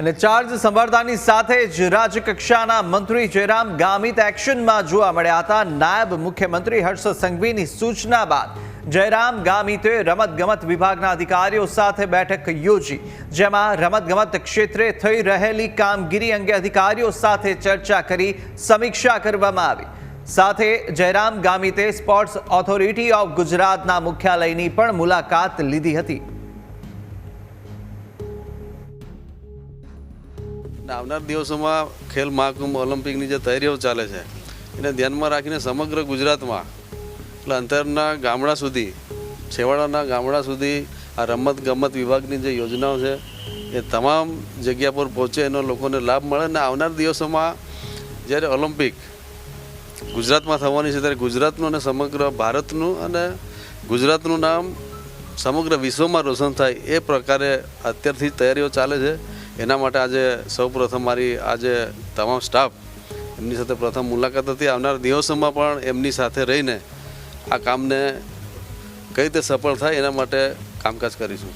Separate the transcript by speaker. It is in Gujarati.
Speaker 1: અને ચાર્જ સંભાળતાની સાથે જ રાજ્યકક્ષાના મંત્રી જયરામ ગામિત એક્શનમાં જોવા મળ્યા હતા. નાયબ મુખ્યમંત્રી હર્ષ સંઘવીની સૂચના બાદ જયરામ ગામિતે રમતગમત વિભાગના અધિકારીઓ સાથે બેઠક યોજી, જેમાં રમતગમત ક્ષેત્રે થઈ રહેલી કામગીરી અંગે અધિકારીઓ સાથે ચર્ચા કરી, સમીક્ષા કરવામાં આવી. સાથે જયરામ ગામિતે સ્પોર્ટ્સ ઓથોરિટી ઓફ ગુજરાતના મુખ્યાલયની પણ મુલાકાત લીધી હતી.
Speaker 2: આવનાર દિવસોમાં ખેલ મહાકુંભ ઓલિમ્પિકની જે તૈયારીઓ ચાલે છે, એને ધ્યાનમાં રાખીને સમગ્ર ગુજરાતમાં, એટલે અંતરના ગામડા સુધી, છેવાડાના ગામડા સુધી આ રમત ગમત વિભાગની જે યોજનાઓ છે, એ તમામ જગ્યા પર પહોંચે એનો લોકોને લાભ મળે અને આવનાર દિવસોમાં જ્યારે ઓલિમ્પિક ગુજરાતમાં થવાની છે, ત્યારે ગુજરાતનું અને સમગ્ર ભારતનું અને ગુજરાતનું નામ સમગ્ર વિશ્વમાં રોશન થાય એ પ્રકારે અત્યારથી તૈયારીઓ ચાલે છે. એના માટે આજે સૌ પ્રથમ મારી આજે તમામ સ્ટાફ એમની સાથે પ્રથમ મુલાકાત હતી. આવનાર દિવસોમાં પણ એમની સાથે રહીને આ કામને કઈ રીતે સફળ થાય એના માટે કામકાજ કરીશું.